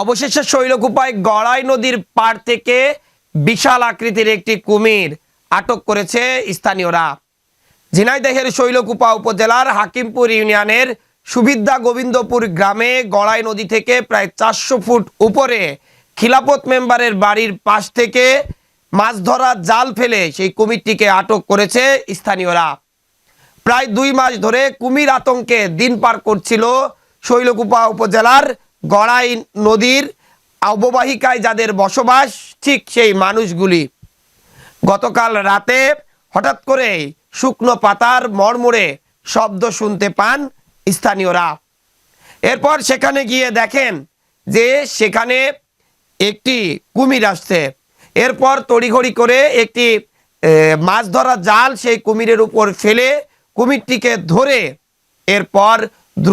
অবশেষে শৈলকুপায় গড়াই নদীর পাড় থেকে বিশাল আকৃতির একটি কুমির আটক করেছে স্থানীয়রা। ঝিনাইদহের শৈলকুপা উপজেলার হাকিমপুর ইউনিয়নের সুবিদ্যা গোবিন্দপুর গ্রামে গড়াই নদী থেকে প্রায় চারশো ফুট উপরে খিলাপত মেম্বারের বাড়ির পাশ থেকে মাছ ধরা জাল ফেলে সেই কুমিরটিকে আটক করেছে স্থানীয়রা। প্রায় দুই মাস ধরে কুমির আতঙ্কে দিন পার করছিল শৈলকুপা উপজেলার গড়াই নদীর অববাহিকায় যাদের বসবাস, ঠিক সেই মানুষগুলি। গতকাল রাতে হঠাৎ করে শুকনো পাতার মড়মড়ে শব্দ শুনতে পান স্থানীয়রা। এরপর সেখানে গিয়ে দেখেন যে সেখানে একটি কুমির আসছে। এরপর তড়িঘড়ি করে একটি মাছ ধরা জাল সেই কুমিরের উপর ফেলে কুমিরটিকে ধরে এরপর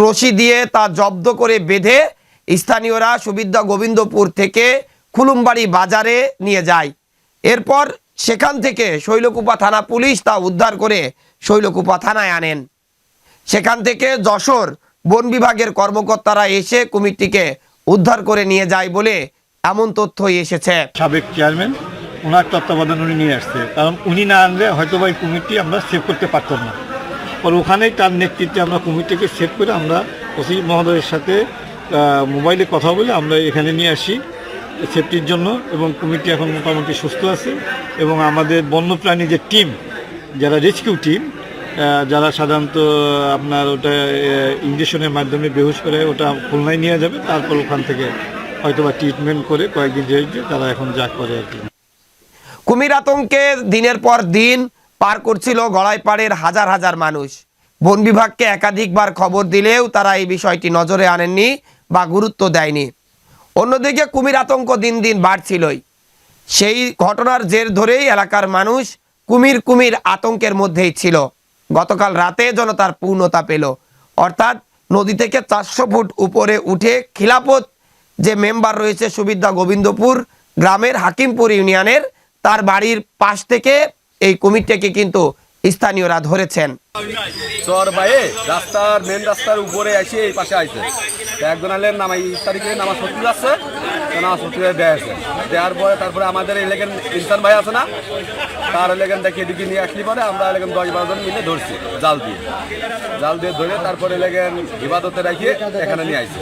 রশি দিয়ে তা জব্দ করে বেঁধে স্থানীয়রা সুবিদ্যা গোবিন্দপুর থেকে খুলুমবাড়ি বাজারে নিয়ে যায়। এরপর সেখান থেকে শৈলকুপা থানা পুলিশ তা উদ্ধার করে শৈলকুপা থানায় আনেন। সেখান থেকে যশোর বন বিভাগের কর্মকর্তারা এসে কুমিরটিকে উদ্ধার করে নিয়ে যায় বলে এমন তথ্যই এসেছে। সাবেক চেয়ারম্যান, ওনার তত্ত্বাবধান উনি নিয়ে আসছে। কারণ উনি না আনলে হয়তো বা এই কুমিরটি আমরা সেভ করতে পারতাম না। পর ওখানেই তার নেতৃত্বে আমরা কুমিরটিকে সেভ করে আমরা ওসি মহোদয়ের সাথে মোবাইলে কথা বলে আমরা এখানে নিয়ে আসি সেফটির জন্য এবং কুমিরটি এখন মোটামুটি সুস্থ আছে এবং আমাদের বন্যপ্রাণী যে টিম, যারা রেস্কিউ টিম যারা সাধারণত আপনার ওটা ইঞ্জেকশনের মাধ্যমে বেহুশ করে ওটা খুলনায় নিয়ে যাবে, তারপর ওখান থেকে হয়তোবা ট্রিটমেন্ট করে কয়েকদিন রেখে তারা এখন যা করে আর কি। কুমির আতঙ্কে দিনের পর দিন পার করছিল গড়াইপাড়ের হাজার হাজার মানুষ। বন বিভাগকে একাধিকবার খবর দিলেও তারা এই বিষয়টি নজরে আনেননি। বা গুরুত্ব দেয়নি। অন্যদিকে কুমির আতঙ্ক দিন দিন বাড়ছিলই। সেই ঘটনার জের ধরেই এলাকার মানুষ কুমির কুমির আতঙ্কের মধ্যেই ছিল। গতকাল রাতে যেন তার পূর্ণতা পেল। অর্থাৎ নদী থেকে চারশো ফুট উপরে উঠে খিলাপত যে মেম্বার রয়েছে সুবিদ্যা গোবিন্দপুর গ্রামের হাকিমপুর ইউনিয়নের, তার বাড়ির পাশ থেকে এই কুমিরটাকে কিন্তু স্থানীয়রা ধরেছেন। চর বাইয়ে রাস্তার মেন রাস্তার উপরে এই পাশে তো একজন আলেন নামা এই তারিখে নামা শত্রু আছে নামা সত্তর দেয় আছে। দেওয়ার পরে তারপরে আমাদের লেগেন ইনসান ভাই আছে না, তার লেগেন দেখে এদিকে নিয়ে আসলি পরে আমরা লেগেন দশ বারো জন মিলে ধরছি, জাল দিয়ে। জাল দিয়ে ধরে তারপরে লেগেন ইবাদতে রাখিয়ে এখানে নিয়ে আইছে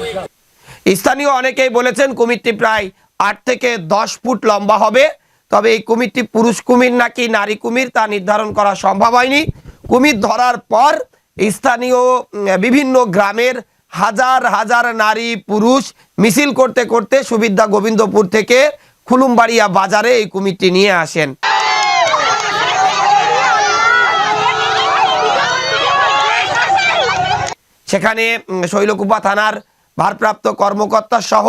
স্থানীয় অনেকেই বলেছেন কুমিরটি প্রায় আট থেকে দশ ফুট লম্বা হবে, তবে এই কুমিরটি পুরুষ কুমির নাকি নারী কুমির তা নির্ধারণ করা সম্ভব হয়নি। কুমির ধরার পর স্থানীয় বিভিন্ন গ্রামের হাজার হাজার নারী পুরুষ মিছিল করতে করতে সুবিদ্যা গোবিন্দপুর থেকে খুলুমবাড়িয়া বাজারে এই কুমিরটি নিয়ে আসেন। সেখানে শৈলকুপা থানার ভারপ্রাপ্ত কর্মকর্তা সহ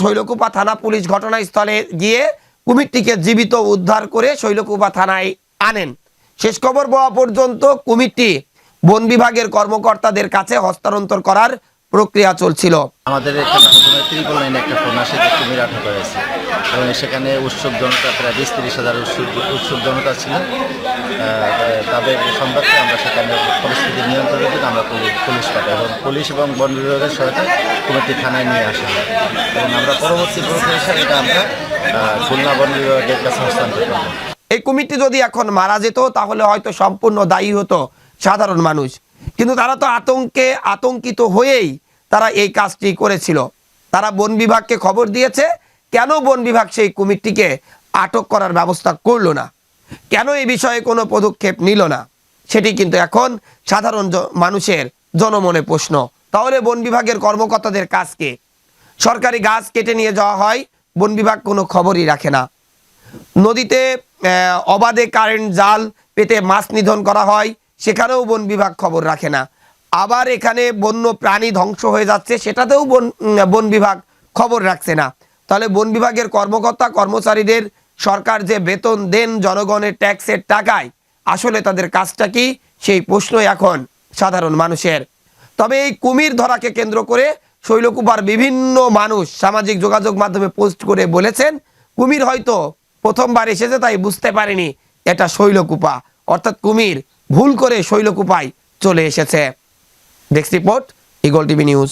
শৈলকুপা থানা পুলিশ ঘটনাস্থলে গিয়ে কুমিরটিকে জীবিত উদ্ধার করে শৈলকুপা থানায় আনেন। শেষ খবর পাওয়া পর্যন্ত কুমিরটি বন বিভাগের কর্মকর্তাদের কাছে হস্তান্তর করার প্রক্রিয়া চলছিল। আমাদের এখানে ত্রিপল লাইনে একটা ফোন আসে যে কুমির আটক হয়েছে। এবং সেখানে উৎসব জনতা প্রায় বিশ তিরিশ হাজার উৎসব উৎসব জনতা ছিল। তাদের সংবাদে আমরা সেখানে পরিস্থিতি নিয়ন্ত্রণের জন্য আমরা পুলিশ পাঠাই এবং পুলিশ এবং বন বিভাগের সহায়তায় কুমিরটি থানায় নিয়ে আসা হয়। এবং আমরা পরবর্তী প্রক্রিয়া এটা আমরা খুলনা বন বিভাগের কাছে হস্তান্তর করব। এই কমিটি যদি এখন মারা যেত তাহলে হয়তো সম্পূর্ণ দায়ী হতো। সাধারণ মানুষ। কিন্তু তারা তো আতঙ্কে, আতঙ্কিত হয়েই তারা এই কাজটি করেছিল। তারা বন বিভাগকে খবর দিয়েছে, কেন বন বিভাগ সেই কুমিরটিকে আটক করার ব্যবস্থা করল না? কেন এই বিষয়ে কোনো পদক্ষেপ নিল না? সেটি কিন্তু এখন সাধারণ মানুষের জনমনে প্রশ্ন। তাহলে বন বিভাগের কর্মকর্তাদের কাজকে সরকারি গাছ কেটে নিয়ে যাওয়া হয়, বন বিভাগ কোনো খবরই রাখে না। নদীতে অবাধে কারেন্ট জাল পেতে মাছ নিধন করা হয় সেখানেও বন বিভাগ খবর রাখে না। আবার এখানে বন্য প্রাণী ধ্বংস হয়ে যাচ্ছে, সেটাতেও বন বন বিভাগ খবর রাখছে না। তাহলে বন বিভাগের কর্মকর্তা, কর্মচারীদের সরকার যে বেতন দেন জনগণের ট্যাক্সের টাকায়, আসলে তাদের কাজটা কি? সেই প্রশ্ন এখন সাধারণ মানুষের। তবে এই কুমির ধরাকে কেন্দ্র করে শৈলকুপার বিভিন্ন মানুষ সামাজিক যোগাযোগ মাধ্যমে পোস্ট করে বলেছেন, কুমির হয়তো প্রথমবার এসেছে তাই বুঝতে পারেনি এটা শৈলকুপা অর্থাৎ কুমির। ভুল করে শৈলকুপায় চলে এসেছে। Desk report Eagle TV news